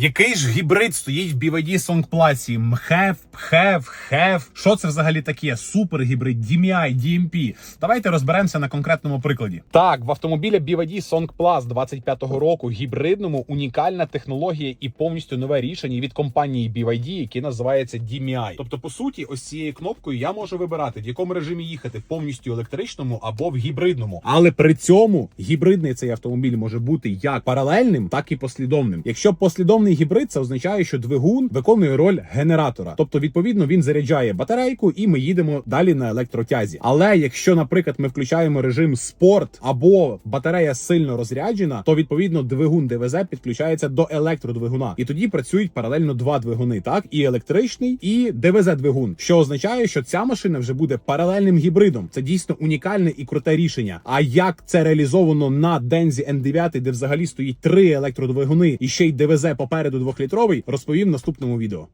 Який ж гібрид стоїть в BYD Plus? МХЕВ, ПХЕВ, ХЕВ. Що це взагалі таке? Супер гібрид, DMI, DMP. Давайте розберемося на конкретному прикладі. Так, в автомобілі BYD Song Plus 25-го року гібридному унікальна технологія і повністю нове рішення від компанії BYD, яке називається DMI. Тобто, по суті, ось цією кнопкою я можу вибирати, в якому режимі їхати повністю електричному або в гібридному. Але при цьому гібридний цей автомобіль може бути як паралельним, так і послідовним. Якщо послідовний гібрид, це означає, що двигун виконує роль генератора. Тобто, відповідно, він заряджає батарейку, і ми їдемо далі на електротязі. Але якщо, наприклад, ми включаємо режим спорт або батарея сильно розряджена, то відповідно двигун ДВЗ підключається до електродвигуна, і тоді працюють паралельно два двигуни, так і електричний, і ДВЗ двигун, що означає, що ця машина вже буде паралельним гібридом. Це дійсно унікальне і круте рішення. А як це реалізовано на Дензі N9, де взагалі стоїть три електродвигуни і ще й ДВЗ попереду двохлітровий, розповім в наступному відео.